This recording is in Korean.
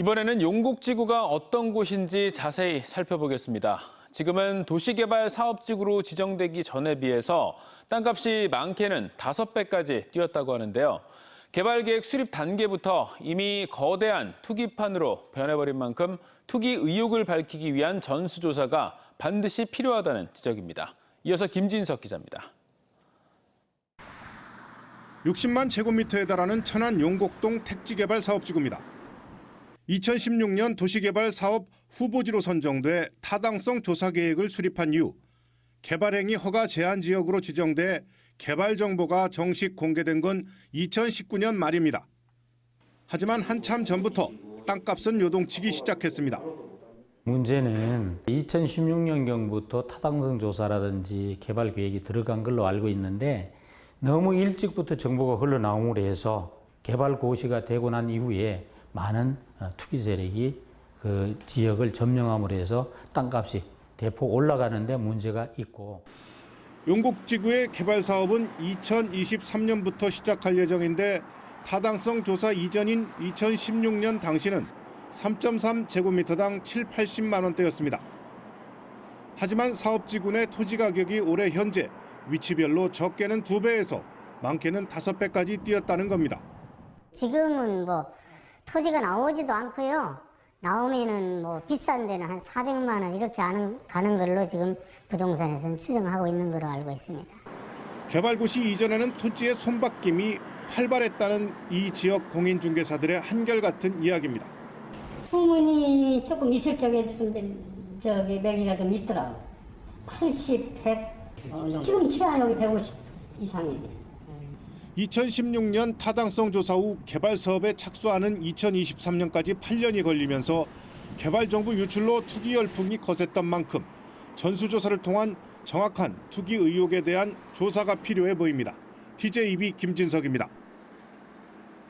이번에는 용곡지구가 어떤 곳인지 자세히 살펴보겠습니다. 지금은 도시개발 사업지구로 지정되기 전에 비해서 땅값이 많게는 다섯 배까지 뛰었다고 하는데요. 개발계획 수립 단계부터 이미 거대한 투기판으로 변해버린 만큼 투기 의혹을 밝히기 위한 전수조사가 반드시 필요하다는 지적입니다. 이어서 김진석 기자입니다. 60만 제곱미터에 달하는 천안 용곡동 택지개발 사업지구입니다. 2016년 도시개발 사업 후보지로 선정돼 타당성 조사 계획을 수립한 이후 개발행위 허가 제한 지역으로 지정돼 개발 정보가 정식 공개된 건 2019년 말입니다. 하지만 한참 전부터 땅값은 요동치기 시작했습니다. 문제는 2016년경부터 타당성 조사라든지 개발 계획이 들어간 걸로 알고 있는데 너무 일찍부터 정보가 흘러나옴으로 해서 개발 고시가 되고 난 이후에 많은 어, 투기 세력이 그 지역을 점령함으로 해서 땅값이 대폭 올라가는데 문제가 있고 용곡 지구의 개발 사업은 2023년부터 시작할 예정인데 타당성 조사 이전인 2016년 당시는 3.3 제곱미터당 7, 80만 원대였습니다. 하지만 사업지구 내 토지 가격이 올해 현재 위치별로 적게는 두 배에서 많게는 다섯 배까지 뛰었다는 겁니다. 지금은 뭐 토지가 나오지도 않고요. 나오면은 뭐 비싼 데는 한 400만 원 이렇게 하는, 가는 걸로 지금 부동산에서는 추정하고 있는 걸로 알고 있습니다. 개발 고시 이전에는 토지의 손바뀜이 활발했다는 이 지역 공인중개사들의 한결같은 이야기입니다. 소문이 조금 있을 적에 좀 저기 매기가 좀 있더라. 80, 100. 지금 최하역이 150 이상이지. 2016년 타당성 조사 후 개발 사업에 착수하는 2023년까지 8년이 걸리면서 개발 정보 유출로 투기 열풍이 거셌던 만큼 전수조사를 통한 정확한 투기 의혹에 대한 조사가 필요해 보입니다. TJB 김진석입니다.